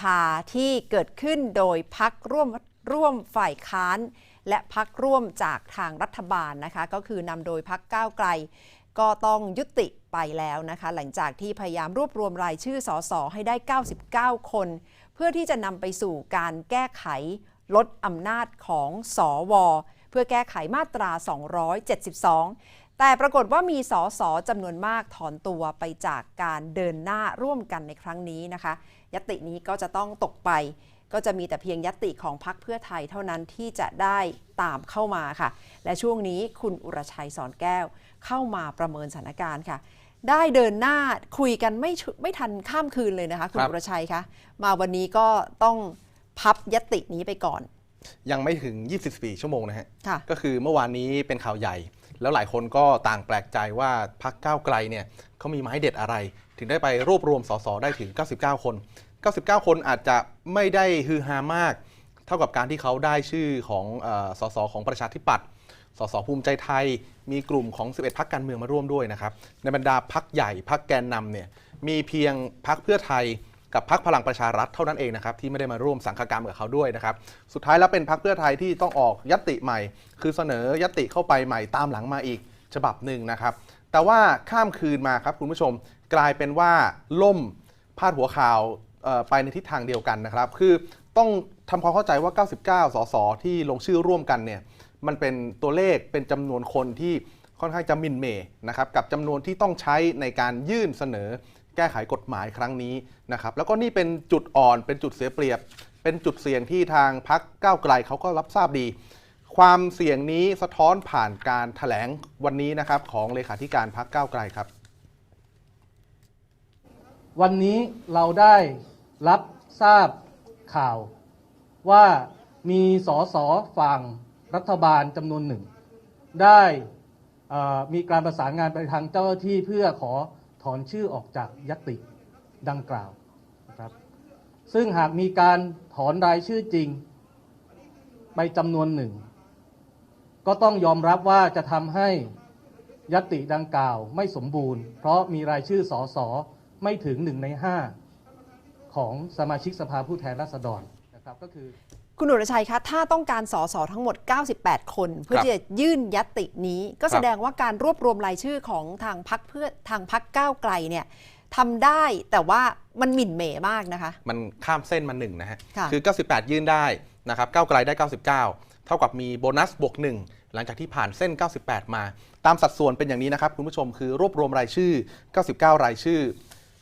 ภาที่เกิดขึ้นโดยพักร่วมร่วมฝ่ายค้าน และพักร่วมจากทางรัฐบาลนะคะ ก็คือนำโดยพักก้าวไกล ก็ต้องยุติไปแล้วนะคะ หลังจากที่พยายามรวบรวมรายชื่อสสให้ได้ 99 คน เพื่อที่จะนำไปสู่การแก้ไขลดอำนาจของสอวเพื่อแก้ไขมาตรา 272 แต่ปรากฏว่ามีสอสอจำนวนมากถอนตัวไปจากการเดินหน้าร่วมกันในครั้งนี้นะคะ ยตินี้ก็จะต้องตกไป ก็จะมีแต่เพียงยติของพรรคเพื่อไทยเท่านั้นที่จะได้ตามเข้ามาค่ะ และช่วงนี้คุณอุรชัยสอนแก้วเข้ามาประเมินสถานการณ์ค่ะ ได้เดินหน้าคุยกันไม่ชุไม่ทันข้ามคืนเลยนะคะ คุณครับอุรชัยคะมาวันนี้ก็ต้องพับยตินี้ไปก่อน ยังไม่ถึง 24 ชั่วโมงนะฮะค่ะก็คือเมื่อวานนี้เป็นข่าวใหญ่ แล้วหลายคนก็ต่างแปลกใจว่าพักก้าวไกลเนี่ยเขามีไม้เด็ดอะไร ถึงได้ไปรวบรวมสสได้ถึง 99 คน 99 คนอาจจะไม่ได้ฮือฮามาก เท่ากับการที่เขาได้ชื่อของอสสของประชาธิปัตย์สสภูมิใจไทยมีกลุ่มของ 11 พักการเมืองมาร่วมด้วยนะครับในบรรดาพักใหญ่พักแกนนำเนี่ยมีเพียงพักเพื่อไทย กับพักพลังประชารัฐเท่านั้นเองนะครับที่ไม่ได้มาร่วมสังฆกรรมกับเขาด้วยนะครับสุดท้ายแล้วเป็นพักเพื่อไทยที่ต้องออกยติใหม่ คือเสนอยติเข้าไปใหม่ตามหลังมาอีกฉบับหนึ่งนะครับ แต่ว่าข้ามคืนมาครับคุณผู้ชมกลายเป็นว่าล่มพาดหัวข่าวไปในทิศทางเดียวกันนะครับ คือต้องทำความเข้าใจว่า 99 สส ที่ลงชื่อร่วมกันเนี่ยมันเป็นตัวเลขเป็นจำนวนคนที่ค่อนข้างจะมินเมย์นะครับกับจำนวนที่ต้องใช้ในการยื่นเสนอ ก้ไขกฎหมายครั้งนี้นะครับแล้วก็นี่เป็นจุดอ่อนเป็นจุดเสียเปรียบ เป็นจุดเสี่ยงที่ทางพักก้าวไกลเขาก็รับทราบดี ความเสี่ยงนี้สะท้อนผ่านการถแถลงวันนี้นะครับของเลขาธิการพักก้าวไกลครับ วันนี้เราได้รับทราบข่าวว่ามีสอสอฝั่งรัฐบาลจำนวนหนึ่ง ได้มีการประสานงานไปทางเจ้าหน้าที่เพื่อขอ ถอนชื่อออกจากยติดังกล่าวนะครับซึ่งหากมีการถอนรายชื่อจริง ไปจำนวนหนึ่ง ก็ต้องยอมรับว่าจะทำให้ยติดังกล่าวไม่สมบูรณ์ เพราะมีรายชื่อสอสอไม่ถึงหนึ่งในห้าของสมาชิกสภาผู้แทนราษฎรนะครับก็คือ คุณอุรชัยคะ ถ้าต้องการสสทั้งหมด 98 คน เพื่อครับที่จะยื่นยัตตินี้ ก็ครับแสดงว่าการรวบรวมรายชื่อของทางพักเพื่อทางพักก้าวไกลเนี่ยทำได้แต่ว่ามันหมิ่นเหม่มากนะคะ มันข้ามเส้นมาหนึ่งนะฮะค่ะคือ 98 ยื่นได้นะครับก้าวไกลได้ 99 เท่ากับมีโบนัสบวกหนึ่งหลังจากที่ผ่านเส้น 98 มา ตามสัดส่วนเป็นอย่างนี้นะครับคุณผู้ชมคือรวบรวมรายชื่อ 99 รายชื่อ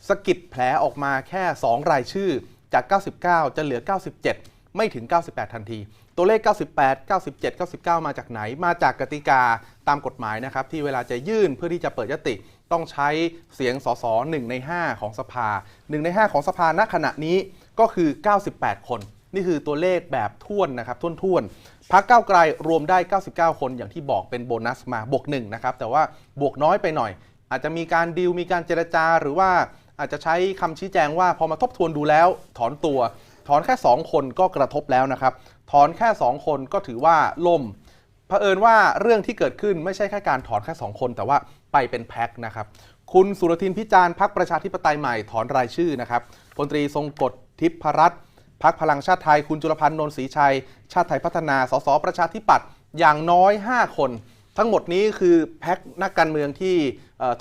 สกิดแผลออกมาแค่ 2 รายชื่อจาก 99 จะเหลือ 97 ไม่ถึง 98 ทันที ตัวเลข 98 97 99 มาจากไหน มาจากกติกาตามกฎหมายนะครับ ที่เวลาจะยื่นเพื่อที่จะเปิดยติ ต้องใช้เสียงสส1ใน 5 ของสภา 1 ใน 5 ของสภาณขณะนี้ก็คือ 98 คน นี่คือตัวเลขแบบท่วนนะครับท่วนๆพักเก้าไกลรวมได้ 99 คนอย่างที่บอกเป็นโบนัสมาบวกหนึ่งนะครับแต่ว่าบวกน้อยไปหน่อย อาจจะมีการดีลมีการเจรจาหรือว่าอาจจะใช้คำชี้แจงว่าพอมาทบทวนดูแล้วถอนตัว ถอนแค่ 2 คนก็กระทบแล้วนะครับ ถอนแค่ 2 คนก็ถือว่าล่มเผอิญว่าเรื่องที่เกิดขึ้นไม่ใช่แค่การถอนแค่ 2 คน แต่ว่าไปเป็นแพ็คนะครับ คุณสุรทินพิจารณ์พักประชาธิปไตยใหม่ถอนรายชื่อนะครับพลตรีทรงกฎทิพรัตน์พักพลังชาติไทย คุณจุลพันธ์นนทศรีชัย ชาติไทยพัฒนา สสประชาธิปัตย์อย่างน้อย 5 คน ทั้งหมดนี้คือแพ็คนักการเมืองที่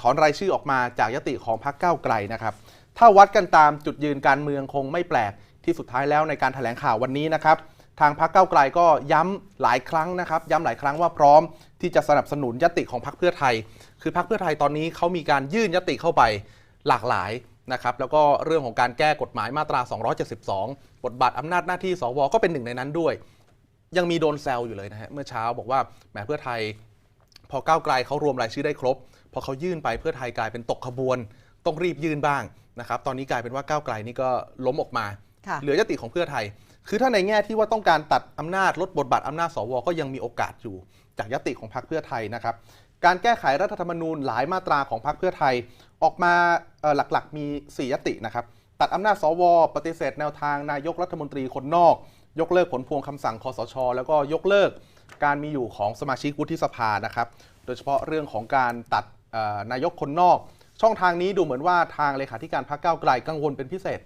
ถอนรายชื่อออกมาจากยติของพรรคก้าไกลนะครับ ถ้าวัดกันตามจุดยืนการเมืองคงไม่แปลก ที่สุดท้ายแล้วในการแถลงข่าววันนี้นะครับทางพรรคเก้าไกลก็ย้ำหลายครั้งนะครับ ย้ำหลายครั้งว่าพร้อมที่จะสนับสนุนยติของพรรคเพื่อไทย คือพรรคเพื่อไทยตอนนี้เขามีการยื่นยติเข้าไปหลากหลายนะครับ แล้วก็เรื่องของการแก้กฎหมายมาตรา 272 บทบาทอำนาจหน้าที่สวก็เป็นหนึ่งในนั้นด้วย ยังมีโดนแซวอยู่เลยนะฮะเมื่อเช้าบอกว่าแหมเพื่อไทย พอก้าวไกลเขารวมรายชื่อได้ครบ พอเขายื่นไปเพื่อไทยกลายเป็นตกขบวน ต้องรีบยื่นบ้างนะครับ ตอนนี้กลายเป็นว่าก้าวไกลนี่ก็ล้มออกมา เหลือยติของเพื่อไทย คือถ้าในแง่ที่ว่าต้องการตัดอำนาจลดบทบาทอำนาจสวก็ยังมีโอกาสอยู่ จากยติของพรรคเพื่อไทยนะครับ การแก้ไขรัฐธรรมนูญหลายมาตราของพรรคเพื่อไทย ออกมาหลักๆ มี 4 ยตินะครับ ตัดอำนาจสว ปฏิเสธแนวทางนายกรัฐมนตรีคนนอก ยกเลิกผลพวงคำสั่งคอสช แล้วก็ยกเลิกการมีอยู่ของสมาชิกวุฒิสภานะครับ โดยเฉพาะเรื่องของการตัดนายกคนนอก ช่องทางนี้ดูเหมือนว่าทางเลขาธิการพรรคก้าวไกลกังวลเป็นพิเศษ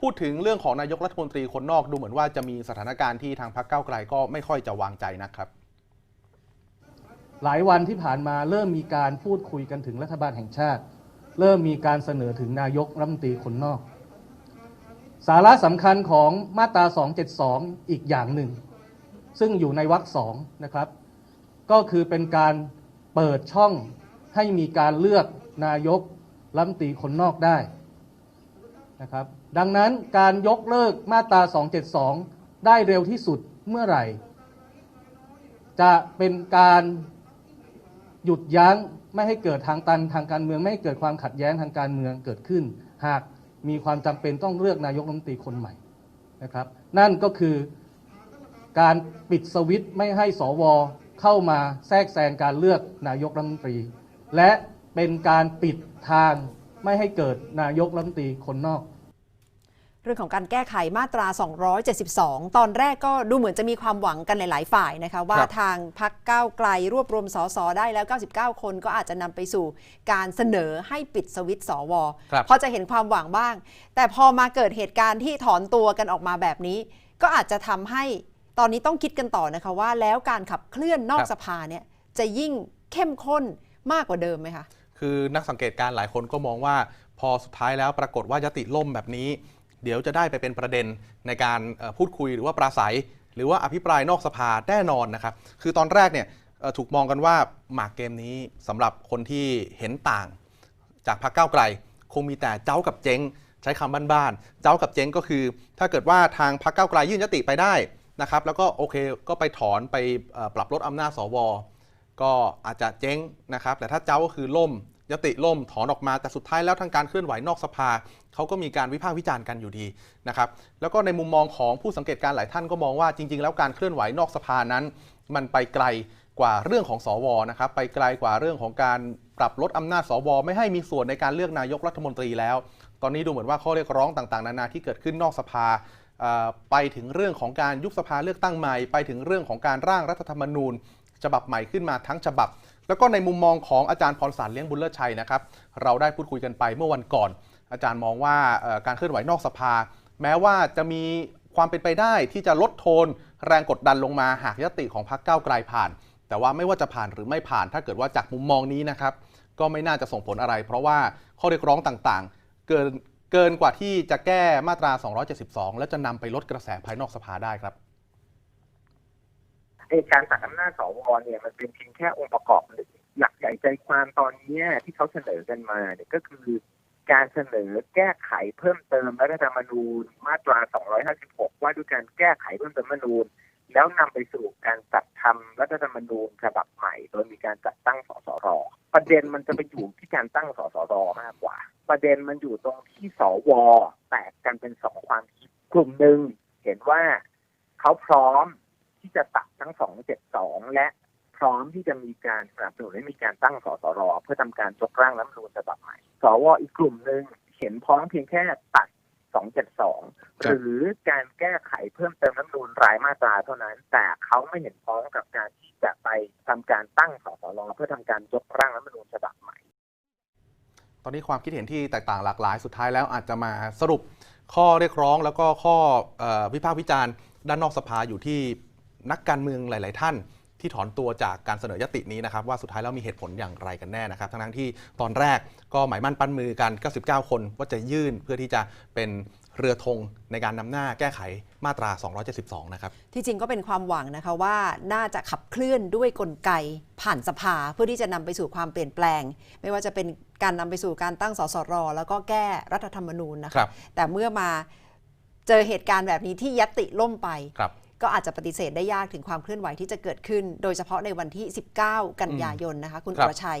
พูดถึงเรื่องของนายกรัฐมนตรีคนนอกดูเหมือนว่าจะมีสถานการณ์ที่ทางพรรคก้าวไกลก็ไม่ค่อยจะวางใจนะครับ หลายวันที่ผ่านมาเริ่มมีการพูดคุยกันถึงรัฐบาลแห่งชาติ เริ่มมีการเสนอถึงนายกรัฐมนตรีคนนอก สาระสำคัญของมาตรา 272 อีกอย่างหนึ่ง ซึ่งอยู่ในวรรคสองนะครับ ก็คือเป็นการเปิดช่องให้มีการเลือกนายกรัฐมนตรีคนนอกได้นะครับ ดังนั้นการยกเลิกมาตรา 272 ได้เร็วที่สุดเมื่อไหร่ จะเป็นการหยุดยั้งไม่ให้เกิดทางตันทางการเมือง ไม่ให้เกิดความขัดแย้งทางการเมืองเกิดขึ้น หากมีความจำเป็นต้องเลือกนายกรัฐมนตรีคนใหม่นะครับ นั่นก็คือการปิดสวิตช์ไม่ให้สวเข้ามาแทรกแซงการเลือกนายกรัฐมนตรี และเป็นการปิดทางไม่ให้เกิดนายกรัฐมนตรีคนนอก เรื่องของการแก้ไขมาตรา 272 ตอนแรกก็ดูเหมือนจะมีความหวังกันหลาย ๆ ฝ่ายนะคะ ว่าครับทางพักก้าวไกลรวบรวมสสได้แล้ว 99 คนก็อาจจะนำไปสู่การเสนอให้ปิดสวิตช์สวครับพอจะเห็นความหวังบ้าง แต่พอมาเกิดเหตุการณ์ที่ถอนตัวกันออกมาแบบนี้ ก็อาจจะทำให้ตอนนี้ต้องคิดกันต่อนะคะว่า แล้วการขับเคลื่อนนอกสภาเนี่ยจะยิ่งเข้มข้นมากกว่าเดิมไหมคะคือนักสังเกตการณ์หลายคนก็มองว่าพอสุดท้ายแล้วปรากฏว่ายติล่มแบบนี้ เดี๋ยวจะได้ไปเป็นประเด็นในการพูดคุยหรือว่าปราศัย หรือว่าอภิปรายนอกสภาแน่นอนนะครับ คือตอนแรกเนี่ยถูกมองกันว่าหมากเกมนี้สำหรับคนที่เห็นต่าง จากพรรคก้าวไกล คงมีแต่เจ้ากับเจ๊งใช้คำบ้านๆเจ้ากับเจ๊งก็คือ ถ้าเกิดว่าทางพรรคก้าวไกลยื่นยติไปได้นะครับ แล้วก็โอเคก็ไปถอนไปปรับลดอำนาจสวก็อาจจะเจ๊งนะครับ แต่ถ้าเจ้าก็คือล่ม ยติล่มถอนออกมาแต่สุดท้ายแล้วทางการเคลื่อนไหวนอกสภาเขาก็มีการวิพากษ์วิจารณ์กันอยู่ดีนะครับแล้วก็ในมุมมองของผู้สังเกตการณ์หลายท่านก็มองว่าจริง ๆ แล้วการเคลื่อนไหวนอกสภานั้น มันไปไกลกว่าเรื่องของสวนะครับไปไกลกว่าเรื่องของการปรับลดอำนาจสว ไม่ให้มีส่วนในการเลือกนายกรัฐมนตรีแล้ว ตอนนี้ดูเหมือนว่าข้อเรียกร้องต่างๆ นานาที่เกิดขึ้นนอกสภาไปถึงเรื่องของการยุบสภาเลือกตั้งใหม่ ไปถึงเรื่องของการร่างรัฐธรรมนูญ ฉบับใหม่ขึ้นมาทั้งฉบับ แล้วก็ในมุมมองของอาจารย์พรสารเลี้ยงบุญเลิศชัยนะครับ เราได้พูดคุยกันไปเมื่อวันก่อน อาจารย์มองว่าการเคลื่อนไหวนอกสภา แม้ว่าจะมีความเป็นไปได้ที่จะลดโทน แรงกดดันลงมาหากยติของพรรคก้าวไกลผ่าน แต่ว่าไม่ว่าจะผ่านหรือไม่ผ่าน ถ้าเกิดว่าจากมุมมองนี้นะครับ ก็ไม่น่าจะส่งผลอะไร เพราะว่าข้อเรียกร้องต่างๆ เกินเกินกว่าที่จะแก้มาตรา 272 และจะนำไปลดกระแสภายนอกสภาได้ครับ ไอ้การตัดอำนาจสวเนี่ยมันเป็นเพียงแค่องค์ประกอบหลักใหญ่ใจความตอนนี้ที่เขาเสนอกันมาเนี่ยก็คือ การเสนอแก้ไขเพิ่มเติมรัฐธรรมนูญมาตรา 256 ว่าด้วยการแก้ไขเพิ่มเติมรัฐธรรมนูญ แล้วนำไปสู่การจัดทำรัฐธรรมนูญฉบับใหม่ โดยมีการจัดตั้งสสรประเด็นมันจะไปอยู่ที่การตั้งสสรมากกว่า ประเด็นมันอยู่ตรงที่สวแตกกันเป็นสองความคิดกลุ่มหนึ่งเห็นว่าเขาพร้อม ที่จะตัดทั้ง 272 และพร้อมที่จะมีการสนับสนุนให้มีการตั้งสสรเพื่อทำการยกร่างรัฐธรรมนูญฉบับใหม่สวอีกกลุ่มหนึ่งเห็นพ้องเพียงแค่ตัด 272 หรือการแก้ไขเพิ่มเติมรัฐธรรมนูญรายมาตราเท่านั้น แต่เขาไม่เห็นพ้องกับการที่จะไปทำการตั้งสสรเพื่อทำการยกร่างรัฐธรรมนูญฉบับใหม่ ตอนนี้ความคิดเห็นที่แตกต่างหลากหลายสุดท้ายแล้วอาจจะมาสรุปข้อเรียกร้องแล้วก็ข้อเออวิพากษ์วิจารณ์ด้านนอกสภาอยู่ที่ นักการเมืองหลาย ๆ ท่านที่ถอนตัวจากการเสนอยตินี้นะครับว่าสุดท้ายแล้วมีเหตุผลอย่างไรกันแน่นะครับ ทั้งๆที่ตอนแรกก็หมายมั่นปั้นมือกัน 99 คนว่าจะยื่นเพื่อที่จะเป็นเรือธงในการนำหน้าแก้ไขมาตรา 272 นะครับ ที่จริงก็เป็นความหวังนะคะว่าน่าจะขับเคลื่อนด้วยกลไกผ่านสภาเพื่อที่จะนำไปสู่ความเปลี่ยนแปลง ไม่ว่าจะเป็นการนำไปสู่การตั้งสสร แล้วก็แก้รัฐธรรมนูญนะครัคะบแต่เมื่อมาเจอเหตุการณ์แบบนี้ที่ยัตติล่มไปครับ ก็อาจจะปฏิเสธได้ยากถึงความเคลื่อนไหวที่จะเกิดขึ้น โดยเฉพาะในวันที่ 19 กันยายนนะคะ คุณครัอุบรชัย